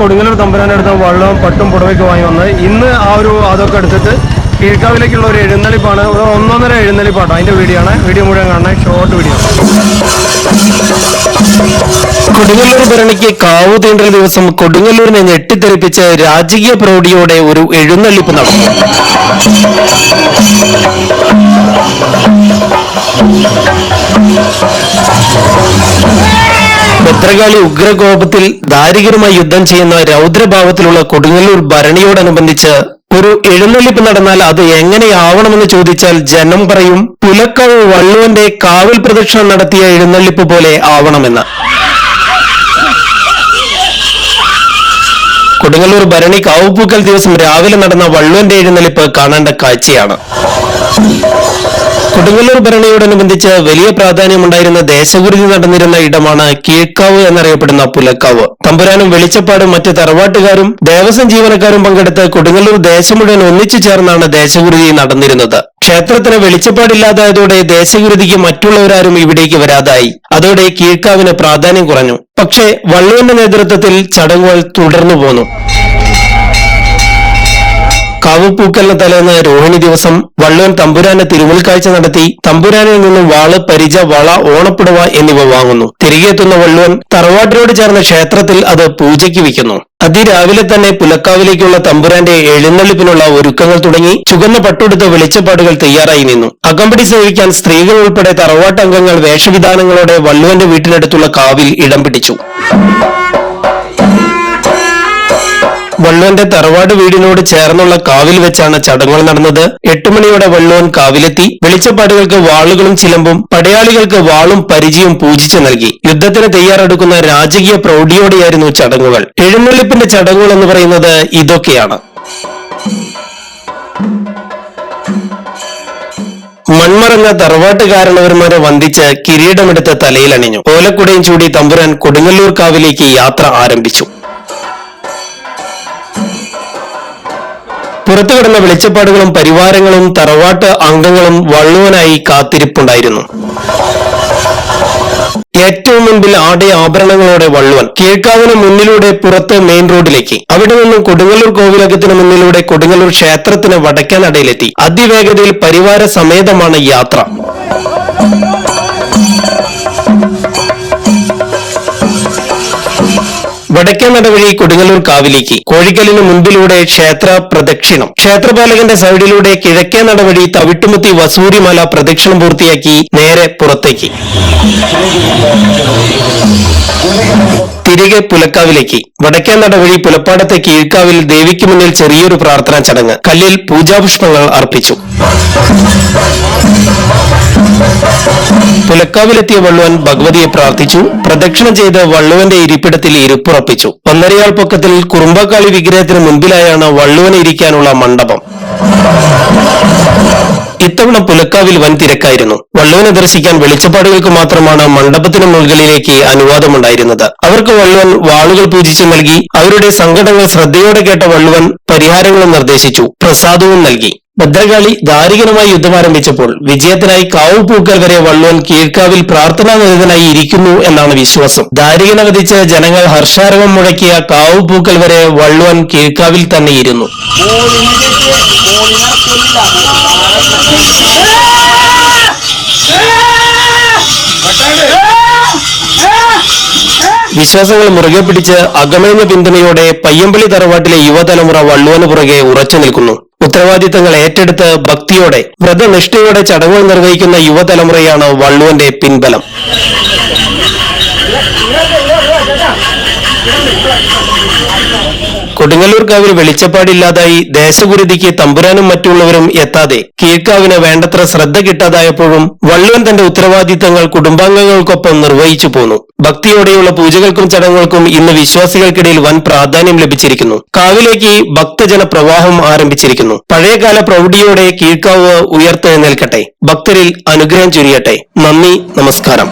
കൊടുങ്ങല്ലൂർ അടുത്ത് വെള്ളം പട്ടും പുടവയ്ക്ക് വാങ്ങി വന്നത് ഇന്ന് ആ ഒരു അതൊക്കെ എടുത്തിട്ട് കീഴ്ക്കാവിലേക്കുള്ള ഒരു എഴുന്നള്ളിപ്പാണ്. ഒന്നൊന്നര എഴുന്നള്ളിപ്പാട്ടോ അതിന്റെ വീഡിയോ ആണ്. വീഡിയോ മുഴുവൻ കാണാൻ ഷോർട്ട് വീഡിയോ കൊടുങ്ങല്ലൂർ ഭരണിക്ക് കാവു തീണ്ടൽ ദിവസം കൊടുങ്ങല്ലൂരിനെ ഞെട്ടിത്തെറിപ്പിച്ച് രാജകീയ പ്രൗഢിയോടെ ഒരു എഴുന്നള്ളിപ്പ് നടന്നു. ഭദ്രകാളി ഉഗ്രകോപത്തിൽ ദാരികരുമായി യുദ്ധം ചെയ്യുന്ന രൗദ്രഭാവത്തിലുള്ള കൊടുങ്ങല്ലൂർ ഭരണിയോടനുബന്ധിച്ച് ഒരു എഴുന്നള്ളിപ്പ് നടന്നാൽ അത് എങ്ങനെയാവണമെന്ന് ചോദിച്ചാൽ ജനം പറയും പുലക്കാവ് വള്ളുവന്റെ കാവൽ പ്രദക്ഷിണം നടത്തിയ എഴുന്നള്ളിപ്പ് പോലെ ആവണമെന്ന്. കൊടുങ്ങല്ലൂർ ഭരണി കാവുപൂക്കൽ ദിവസം രാവിലെ നടന്ന വള്ളുവന്റെ എഴുന്നള്ളിപ്പ് കാണേണ്ട കാഴ്ചയാണ്. കൊടുങ്ങല്ലൂർ ഭരണിയോടനുബന്ധിച്ച് വലിയ പ്രാധാന്യമുണ്ടായിരുന്ന ദേശഗുരുതി നടന്നിരുന്ന ഇടമാണ് കീഴ്ക്കാവ് എന്നറിയപ്പെടുന്ന പുലക്കാവ്. തമ്പുരാനും വെളിച്ചപ്പാടും മറ്റ് തറവാട്ടുകാരും ദേവസ്വം ജീവനക്കാരും പങ്കെടുത്ത് കൊടുങ്ങല്ലൂർ ദേശം മുഴുവൻ ഒന്നിച്ചു ചേർന്നാണ് ദേശഗുരുതി നടന്നിരുന്നത്. ക്ഷേത്രത്തിന് വെളിച്ചപ്പാടില്ലാതായതോടെ ദേശഗുരുതിക്ക് മറ്റുള്ളവരാരും ഇവിടേക്ക് വരാതായി. അതോടെ കീഴ്ക്കാവിന് പ്രാധാന്യം കുറഞ്ഞു. പക്ഷേ വള്ളുവിന്റെ നേതൃത്വത്തിൽ ചടങ്ങുകൾ തുടർന്നു പോന്നു. കാവുപൂക്കലിന് തലേന്ന് രോഹിണി ദിവസം വള്ളുവൻ തമ്പുരാന്റെ തിരുവൽക്കാഴ്ച നടത്തി തമ്പുരാനിൽ നിന്നും വാൾ പരിച വള ഓണപ്പുടവ എന്നിവ വാങ്ങുന്നു. തിരികെ എത്തുന്ന വള്ളുവൻ തറവാട്ടിനോട് ചേർന്ന ക്ഷേത്രത്തിൽ അത് പൂജയ്ക്ക് വയ്ക്കുന്നു. അതിരാവിലെ തന്നെ പുലക്കാവിലേക്കുള്ള തമ്പുരാന്റെ എഴുന്നള്ളിപ്പിനുള്ള ഒരുക്കങ്ങൾ തുടങ്ങി ചുവന്ന പട്ടുടുത്ത വെളിച്ചപ്പാടുകൾ തയ്യാറായി നിന്നു. അകമ്പടി സേവിക്കാൻ സ്ത്രീകൾ ഉൾപ്പെടെ തറവാട്ടംഗങ്ങൾ വേഷവിധാനങ്ങളോടെ വള്ളുവന്റെ വീട്ടിനടുത്തുള്ള കാവിൽ ഇടം പിടിച്ചു. വള്ളുവന്റെ തറവാട് വീടിനോട് ചേർന്നുള്ള കാവിൽ വെച്ചാണ് ചടങ്ങുകൾ നടന്നത്. എട്ടുമണിയോടെ വള്ളുവൻ കാവിലെത്തി. വെളിച്ചപ്പാടുകൾക്ക് വാളുകളും ചിലമ്പും പടയാളികൾക്ക് വാളും പരിചയവും പൂജിച്ചു നൽകി. യുദ്ധത്തിന് തയ്യാറെടുക്കുന്ന രാജകീയ പ്രൗഢിയോടെയായിരുന്നു ചടങ്ങുകൾ. എഴുന്നള്ളിപ്പിന്റെ ചടങ്ങുകൾ എന്ന് പറയുന്നത് ഇതൊക്കെയാണ്. മൺമറഞ്ഞ തറവാട്ടുകാരണവന്മാരെ വന്ദിച്ച് കിരീടമെടുത്ത് തലയിലണിഞ്ഞു ഓലക്കുടയും ചൂടി തമ്പുരാൻ കൊടുങ്ങല്ലൂർ കാവിലേക്ക് യാത്ര ആരംഭിച്ചു. പുറത്തു കിടന്ന വെളിച്ചപ്പാടുകളും പരിവാരങ്ങളും തറവാട്ട് അംഗങ്ങളും വള്ളുവനായി കാത്തിരിപ്പുണ്ടായിരുന്നു. ഏറ്റവും മുൻപിൽ ആടെ ആഭരണങ്ങളോടെ വള്ളുവൻ കീഴ്ക്കാവിന് മുന്നിലൂടെ പുറത്ത് മെയിൻ റോഡിലേക്ക് അവിടെ നിന്നും കൊടുങ്ങല്ലൂർ കോവിലകത്തിന് മുന്നിലൂടെ കൊടുങ്ങല്ലൂർ ക്ഷേത്രത്തിന് വടക്കാനടയിലെത്തി അതിവേഗതയിൽ പരിവാര സമേതമാണ് യാത്ര. നടവഴി കൊടുങ്ങല്ലൂർ കാവിലേക്ക്. കോഴിക്കലിന് മുൻപിലൂടെ ക്ഷേത്ര പ്രദക്ഷിണം. ക്ഷേത്രപാലകന്റെ സൈഡിലൂടെ കിഴക്കേ നടവഴി തവിട്ടുമുത്തി വസൂരിമല പ്രദക്ഷിണം പൂർത്തിയാക്കി നേരെ പുറത്തേക്ക്. തിരികെ പുലക്കാവിലേക്ക്. വടക്കേ നടവഴി പുലപ്പാടത്തെ കീഴ്ക്കാവിൽ ദേവിക്ക് മുന്നിൽ ചെറിയൊരു പ്രാർത്ഥനാ ചടങ്ങ്. കല്ലിൽ പൂജാപുഷ്പങ്ങൾ അർപ്പിച്ചു. പുലക്കാവിലെത്തിയ വള്ളുവൻ ഭഗവതിയെ പ്രാർത്ഥിച്ചു. പ്രദക്ഷിണം ചെയ്ത് വള്ളുവന്റെ ഇരിപ്പിടത്തിൽ ഇരുപ്പുറപ്പിച്ചു. ഒന്നരയാൾ പൊക്കത്തിൽ കുറുമ്പക്കാളി വിഗ്രഹത്തിന് മുൻപിലായാണ് വള്ളുവന് ഇരിക്കാനുള്ള മണ്ഡപം. ഇത്തവണ പുലക്കാവിൽ വൻ തിരക്കായിരുന്നു. വള്ളുവനെ ദർശിക്കാൻ വെളിച്ചപ്പാടുകൾക്ക് മാത്രമാണ് മണ്ഡപത്തിന് മുകളിലേക്ക് അനുവാദമുണ്ടായിരുന്നത്. അവർക്ക് വള്ളുവൻ വാളുകൾ പൂജിച്ചു നൽകി. അവരുടെ സങ്കടങ്ങൾ ശ്രദ്ധയോടെ കേട്ട വള്ളുവൻ പരിഹാരങ്ങളും നിർദ്ദേശിച്ചു. പ്രസാദവും നൽകി. ഭദ്രകാളി ദാരികനുമായി യുദ്ധം ആരംഭിച്ചപ്പോൾ വിജയത്തിനായി കാവുപൂക്കൽ വരെ വള്ളുവൻ കീഴ്ക്കാവിൽ പ്രാർത്ഥനാ നിരതനായി ഇരിക്കുന്നു എന്നാണ് വിശ്വാസം. ദാരികനെ വധിച്ച് ജനങ്ങൾ ഹർഷാരവം മുഴക്കിയ കാവുപൂക്കൽ വരെ വള്ളുവൻ കീഴ്ക്കാവിൽ തന്നെ വിശ്വാസങ്ങൾ മുറുകെ പിടിച്ച് അകമേഞ്ഞ പിന്തുണയോടെ പയ്യമ്പള്ളി തറവാട്ടിലെ യുവതലമുറ വള്ളുവന് പുറകെ ഉറച്ചു നിൽക്കുന്നു. ഉത്തരവാദിത്തങ്ങൾ ഏറ്റെടുത്ത് ഭക്തിയോടെ വ്രതനിഷ്ഠയോടെ ചടങ്ങുകൾ നിർവഹിക്കുന്ന യുവതലമുറയാണ് വള്ളുവന്റെ പിൻബലം. കൊടുങ്ങല്ലൂർ കാവിൽ വെളിച്ചപ്പാടില്ലാതായി ദേശഗുരുതിക്ക് തമ്പുരാനും മറ്റുള്ളവരും എത്താതെ കീഴ്ക്കാവിന് വേണ്ടത്ര ശ്രദ്ധ കിട്ടാതായപ്പോഴും വള്ളുവൻ തന്റെ ഉത്തരവാദിത്തങ്ങൾ കുടുംബാംഗങ്ങൾക്കൊപ്പം നിർവഹിച്ചു പോന്നു. ഭക്തിയോടെയുള്ള പൂജകൾക്കും ചടങ്ങുകൾക്കും ഇന്ന് വിശ്വാസികൾക്കിടയിൽ വൻ പ്രാധാന്യം ലഭിച്ചിരിക്കുന്നു. കാവിലേക്ക് ഭക്തജന പ്രവാഹം ആരംഭിച്ചിരിക്കുന്നു. പഴയകാല പ്രൗഢിയോടെ കീഴ്ക്കാവ് ഉയർത്തെഴുന്നേൽക്കട്ടെ ഭക്തരിൽ അനുഗ്രഹം ചുരിയട്ടെ. നന്ദി നമസ്കാരം.